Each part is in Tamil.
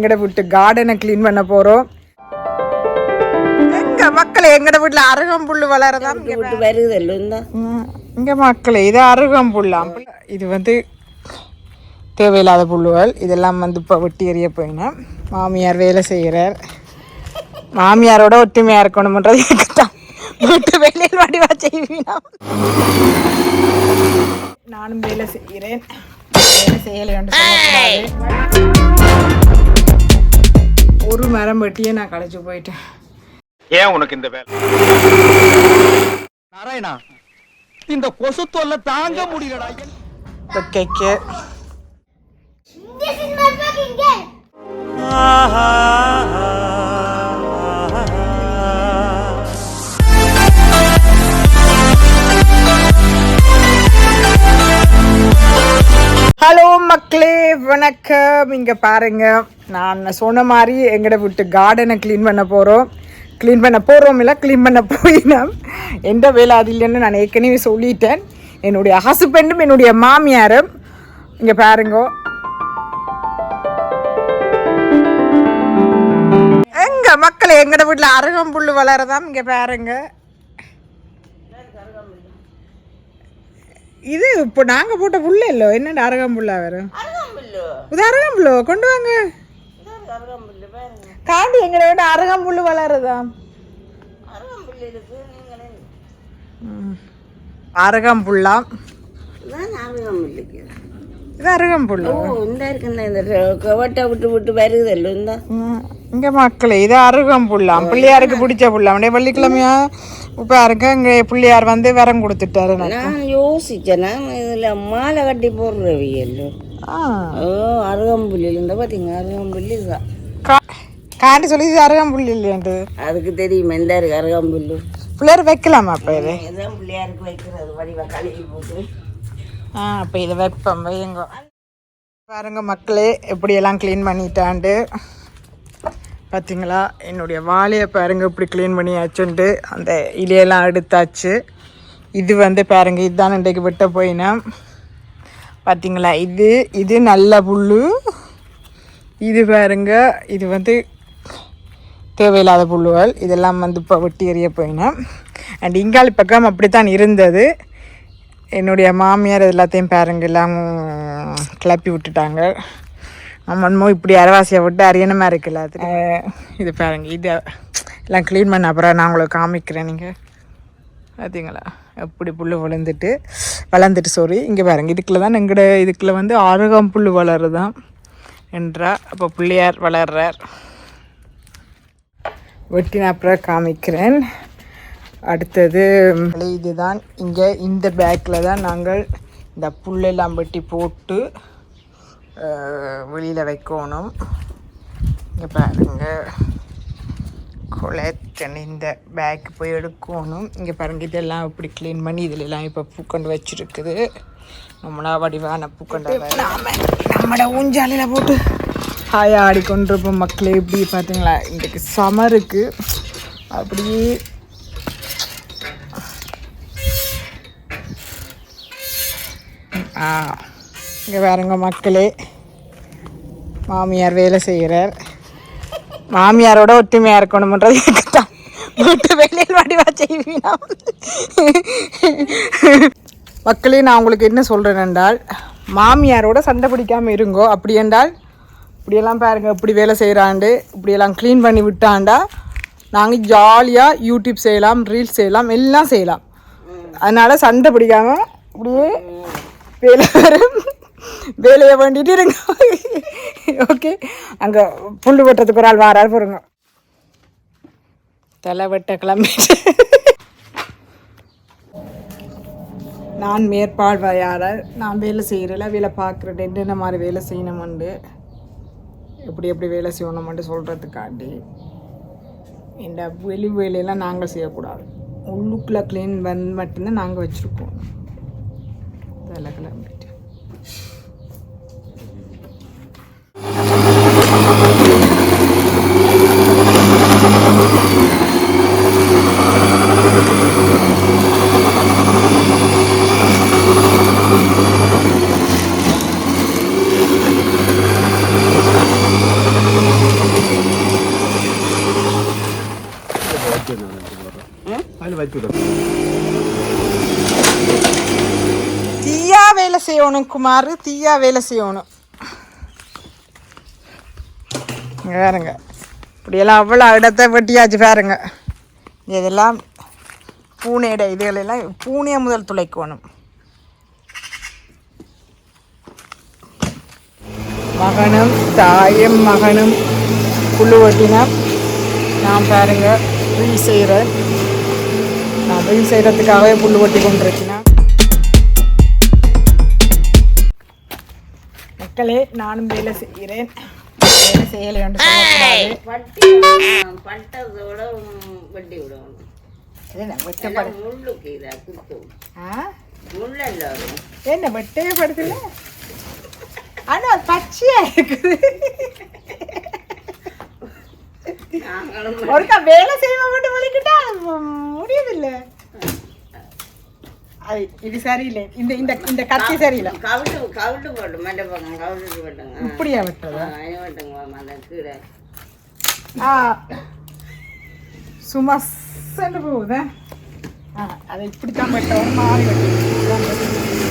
எங்கட வீட்டு கார்டனை க்ளீன் பண்ண போறோம். எங்க மக்களே எங்கட வீட்டுல அருகம்புல்லு வளரதான் இங்க விட்டு வருதல்ல இங்க மக்களே இது அருகம்புல்லாம் இது வந்து தேவையில்லாத புல்லுகள். இதெல்லாம் வந்து இப்போ வெட்டி எறிய போயினேன். மாமியார் வேலை செய்கிறார் மாமியாரோட ஒற்றுமையாக இருக்கணும்ன்றது தான் வீட்டு வேலையில் வடிவா செய்வீனா. நானும் வேலை செய்கிறேன். வேலை செய்யலை. ஒரு மரம் வெட்டியே நான் களைச்சு போயிட்டேன். ஏன் உனக்கு இந்த வேலை? நாராயணா இந்த கொசு தொல்லை தாங்க முடியலடா. வெக்கைக்கு ஹலோ மக்களே வணக்கம். இங்கே பாருங்க. நான் சொன்ன மாதிரி எங்கட வீட்டு கார்டனை க்ளீன் பண்ண போகிறோம் க்ளீன் பண்ண போகிறோம் இல்லை க்ளீன் பண்ண போயினோம். எந்த வேலை அது இல்லைன்னு நான் ஏற்கனவே சொல்லிட்டேன். என்னுடைய ஹஸ்பண்டும் என்னுடைய மாமியாரும் இங்கே பாருங்க. எங்க மக்களே எங்கட வீட்டில் அருகம்புல் வளரதாம் இங்கே பாருங்க. இது இப்போ நாங்கள் போட்ட புல்லு இல்லை என்னடா அருகம்புல்லா வரும் இது அருகம்புல்லோ கொண்டு வாங்க. காண்டி எங்கட வீட்டு அருகம்புல் வளருதாம் ம். அருகம்புல்லாம் இது அருகம்புல்லு? ஓ இந்த இருக்குந்த இந்த கவட்டை விட்டு விட்டு வருதல்ல இந்த. இங்க மக்களே இது அருகம்புல்லாம் பிள்ளையாருக்கு பிடிச்ச புல்லாம் அப்படியே வெள்ளிக்கிழமையா இப்போ இருக்க இங்கே பிள்ளையார் வந்து விரம் கொடுத்துட்டாரு. நான் யோசிச்சேன் நான் இதுல மாலை கட்டி போடுறவியல் ஆ ஓ அருகம்புல்லில் இருந்தா பாத்தீங்க அருகம்புல்லி இதுதான் கா- காண்டி சொல்லி இது அருகம்புல் இல்லையாண்டு அதுக்கு தெரியுமா? இந்த இருக்கு அருகம்புல்லு பிள்ளையார் வைக்கலாமா அப்போ இது? இதுதான் பிள்ளையாருக்கு வைக்கிறது. வடிவ கழுவி போட்டு. ஆ அப்போ இதை வைப்போம் வையுங்க. பாருங்க மக்களே எப்படியெல்லாம் க்ளீன் பண்ணிட்டாண்டு. பார்த்தீங்களா என்னுடைய வாழையை பாருங்க இப்படி க்ளீன் பண்ணியாச்சுன்ட்டு அந்த இலையெல்லாம் எடுத்தாச்சு இது வந்து பாருங்க இதுதான் இன்றைக்கு விட்ட போயினேன் பார்த்தீங்களா இது இது நல்ல புல்லு. இது பாருங்க இது வந்து தேவையில்லாத புல்லுகள். இதெல்லாம் வந்து இப்போ வெட்டி எறிய போயினேன். அண்ட் இங்காலி பக்கம் அப்படித்தான் இருந்தது. என்னுடைய மாமியார் எல்லாத்தையும் பாருங்க எல்லாம் கிளப்பி விட்டுட்டாங்க. அம்மன்மோ இப்படி அரவாசியை விட்டு அரியணமாக இருக்குல்ல அது. இது பாருங்க இது எல்லாம் க்ளீன் பண்ண அப்புறம் நான் உங்களுக்கு காமிக்கிறேன் நீங்கள் பார்த்தீங்களா அப்படி புல் வளர்ந்துட்டு வளர்ந்துட்டு சாரி இங்கே பாருங்க இதுக்குள்ள தான் எங்களோட இதுக்குள்ள வந்து ஆறுகாம் புல் வளருதான் என்றா அப்போ பிள்ளையார் வளர்றார். வெட்டின அப்புறம் காமிக்கிறேன். அடுத்தது இதுதான். இங்கே இந்த பேக்கில் தான் நாங்கள் இந்த புல்லெல்லாம் வெட்டி போட்டு வெளியில் வைக்கணும். இங்கே பாருங்க. கொலைத்தன் இந்த பேக் போய் எடுக்கணும். இங்கே பாருங்க இதெல்லாம் இப்படி க்ளீன் பண்ணி இதிலெல்லாம் இப்போ பூக்கொண்டு வச்சுருக்குது. நம்மளா வடிவான பூக்கொண்டு நாம நம்மட ஊஞ்சாலையில் போட்டு. ஹாயா ஆடிக்கொண்டிருப்போம் மக்களே. இப்படி பார்த்தீங்களா இன்றைக்கு சமருக்கு அப்படியே ஆ இங்கே வேறங்க மக்களே. மாமியார் வேலை செய்கிறார் மாமியாரோட ஒற்றுமையாக இருக்கணும்ன்றது எனக்கு தான் வீட்டு வேலையில் வடிவா செய்வீனா மக்களே நான் உங்களுக்கு என்ன சொல்கிறேன் என்றால் மாமியாரோட சண்டை பிடிக்காமல் இருங்கோ. அப்படி என்றால் இப்படியெல்லாம் பாருங்க இப்படி வேலை செய்கிறாண்டு இப்படியெல்லாம் க்ளீன் பண்ணி விட்டாண்டா நாங்கள் ஜாலியாக யூடியூப் செய்யலாம் ரீல்ஸ் செய்யலாம் எல்லாம் செய்யலாம். அதனால் சண்டை பிடிக்காமல் இப்படியே வேலை வரும். வேலையை வேண்டிட்டு இருங்க. ஓகே அங்கே புல் வெட்டுறதுக்கு ஒரு ஆள் வாரார் பாருங்க. தலை வெட்ட கிளம்பிட்டு. நான் மேற்பார்வையாளர். நான் வேலை செய்கிறல வேலை பார்க்குறேன். என்னென்ன மாதிரி வேலை செய்யணுமெண்டு? எப்படி எப்படி வேலை செய்யணுமெண்டு சொல்கிறதுக்காண்டி இந்த வெளி வேலையெல்லாம் நாங்கள் செய்யக்கூடாது. உள்ளுக்குள்ளே க்ளீன் வந்து மட்டும்தான் நாங்கள் வச்சுருக்கோம். தலை கிளம்பி. தீயா வேலை செய்யணும் குமார் தீயா வேலை செய்யணும் இங்க பாருங்க. இப்படியெல்லாம் அவ்வளோ இடத்த வெட்டியாச்சு பாருங்க. இதெல்லாம் பூனையோட இதுகளெல்லாம் பூனையை முதல் துளைக்கணும். மகனும் தாயும் மகனும் புழு வெட்டினா நான் பாருங்க வீல் செய்கிறேன் நான் வீல் செய்கிறதுக்காகவே புல் வெட்டி கொண்டிருக்கிறேன் மக்களே நானும் வேலை செய்கிறேன். வேலை செய்யலை என்று சொல்லக்கூடாது பட்டி. பட்டதோட வெட்டி விடணும். என்ன வெட்டப்படு முள்ளுக்கு இதா குத்தும் ஆ? முள்ளல்ல என்ன வெட்டவே படுத்துல ஆனால் அது பச்சையா இருக்குது. ஒருக்கா வேலை செய்வ மட்டும் வலிக்கிட்டா முடியதில்லை அது இது சரியில்லை. இந்த இந்த இந்த கத்தி சரியில்லை. கவிட்டு கவிட்டு போட்டு மண்டை பக்கம் கவிட்டு போட்டுங்க. இப்படியா வெட்டுறதா? வெட்டுங்க அந்த கீழே ஆ. சும்மா சென்று போகுதா. ஆ அதை இப்படித்தான் வெட்டவும் மாறி வெட்டணும்.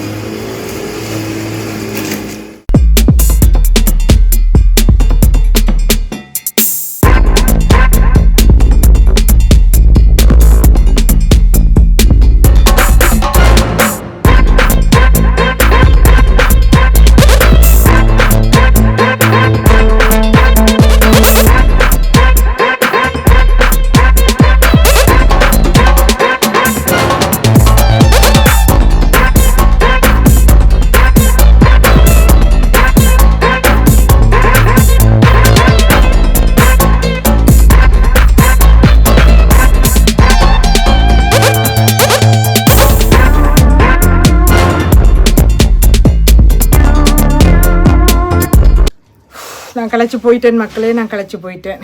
களைச்சு போயிட்டேன் மக்களே நான் களைச்சு போயிட்டேன்.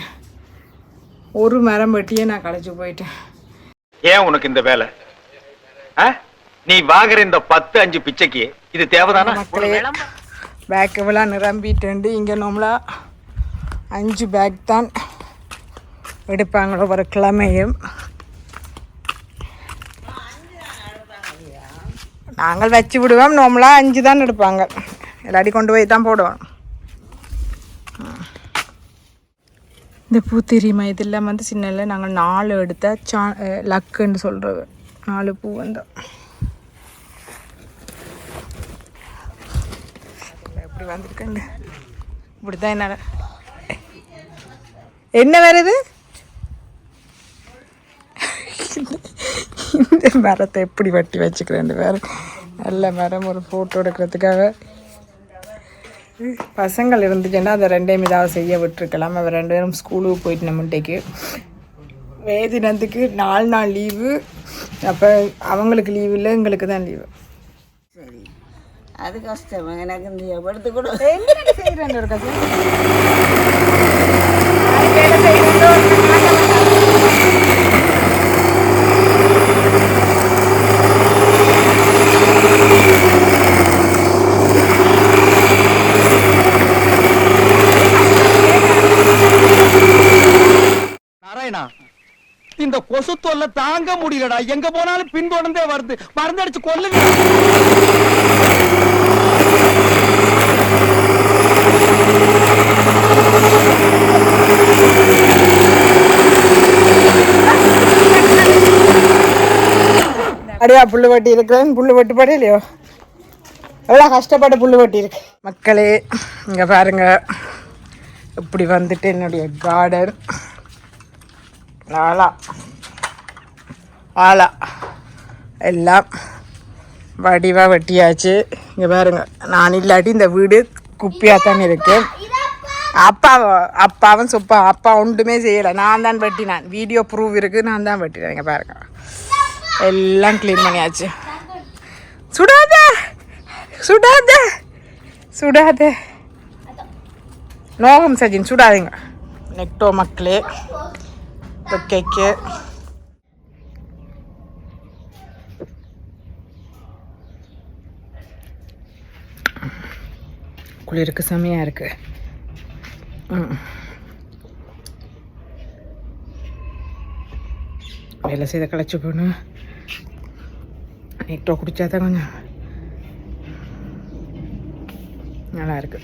ஒரு மரம் வெட்டியே நான் களைச்சு போயிட்டேன். ஏன் உனக்கு இந்த வேலை? நீ வாங்குற இந்த பத்து அஞ்சு பிச்சைக்கு இது தேவைதானா? மக்களே பேக் எவ்வளோ நிரம்பிட்டு இங்கே நம்மளா அஞ்சு பேக் தான் எடுப்பாங்களோ ஒரு கிழமையும். நாங்கள் வச்சு விடுவோம். நம்மளா அஞ்சு தான் எடுப்பாங்க. இல்லாட்டி கொண்டு போய் தான் போடுவோம். இந்த பூ தெரியுமா இதெல்லாம் வந்து சின்னல நாங்கள் நாலு எடுத்த சா லக்குன்னு சொல்கிறது நாலு பூ வந்தோம் இப்படி வந்திருக்கேன் இப்படி தான் என்ன என்ன வருது இந்த மரத்தை எப்படி வட்டி வச்சுக்கிறேன் வேறு. நல்ல மரம் ஒரு ஃபோட்டோ எடுக்கிறதுக்காக. பசங்கள் இருந்துச்சுன்னா அதை ரெண்டையும் ஏதாவது செய்ய விட்டுருக்கலாம். அவர் ரெண்டு பேரும் ஸ்கூலுக்கு போயிட்டு நம்மகிட்டக்கு வேதினத்துக்கு நாலு நாள் லீவு அப்போ அவங்களுக்கு லீவு இல்லை எங்களுக்கு தான் லீவு சரி. அது கஷ்டம். எனக்கு இந்த படுத்து கூட செய்கிறேன் ஒரு கதை வேலை செய்கிறேன் நாராயணா இந்த கொசு தொல்லை தாங்க முடியலடா. எங்க போனாலும் பின் தொடர்ந்தே வருது. மருந்தடிச்சு கொல்லுங்க. அடையா புல்லு வட்டி இருக்கிறேன். புல்லு வட்டு படி இல்லையோ? எவ்வளோ கஷ்டப்பட்டு புல்லு வட்டி இருக்கு? மக்களே இங்கே பாருங்க. இப்படி வந்துட்டு என்னுடைய கார்டன் ஆலா ஆலா எல்லாம் வடிவாக வெட்டியாச்சு இங்கே பாருங்க நான் இல்லாட்டி இந்த வீடு குப்பியாக தான் இருக்கு அப்பா அப்பாவும் சுப்பா அப்பா ஒன்றுமே செய்யலை நான் தான் வெட்டினேன் வீடியோ ப்ரூவ் இருக்குது நான் தான் வெட்டினேன் இங்கே பாருங்க எல்லாம் க்ளீன் பண்ணியாச்சு சுடாத சுடாத சுடாத நோகம் சஜின் சுடாதீங்க நெக்டோ மக்களே தொக்கைக்கு குளிருக்கு செமையாக இருக்கு. வேலை செய்த களைச்சி போகணும். நெக்டோ குடித்தா தான் கொஞ்சம் நல்லா இருக்கு.